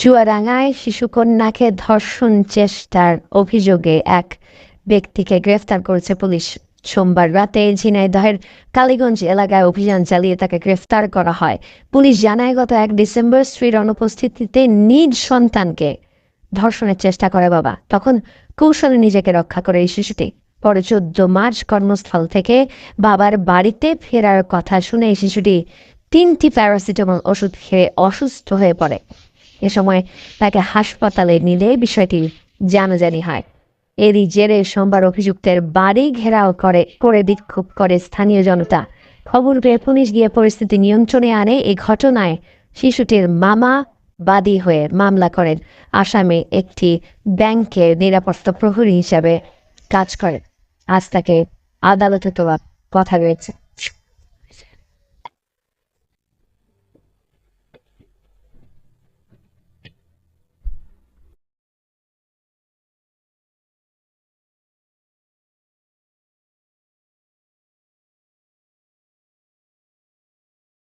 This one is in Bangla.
চুয়াডাঙ্গায় শিশুকন্যাকে ধর্ষণ চেষ্টার অভিযোগে এক ব্যক্তিকে গ্রেফতার করেছে পুলিশ। সোমবার রাতে ঝিনাইদহের কালীগঞ্জ এলাকায় অভিযান চালিয়ে তাকে গ্রেফতার করা হয়। পুলিশ জানায়, গত এক ডিসেম্বর স্ত্রীর অনুপস্থিতিতে নিজ সন্তানকে ধর্ষণের চেষ্টা করে বাবা। তখন কৌশলে নিজেকে রক্ষা করে এই শিশুটি। পরে চোদ্দ মার্চ কর্মস্থল থেকে বাবার বাড়িতে ফেরার কথা শুনে এই শিশুটি তিনটি প্যারাসিটামল ওষুধ খেয়ে অসুস্থ হয়ে পড়ে। এ সময় তাকে হাসপাতালে নিলে বিষয়টি জানাজানি হয়। এরই জেরে সোমবার অভিযুক্তের বাড়ি ঘেরাও করে করে বিক্ষোভ করে স্থানীয় জনতা। খবর পেয়ে পুলিশ গিয়ে পরিস্থিতি নিয়ন্ত্রণে আনে। এই ঘটনায় শিশুটির মামা বাদী হয়ে মামলা করেন। আসামে একটি ব্যাংকে নিরাপত্তা প্রহরী হিসাবে কাজ করেন। আজ তাকে আদালতে তোলার কথা রয়েছে।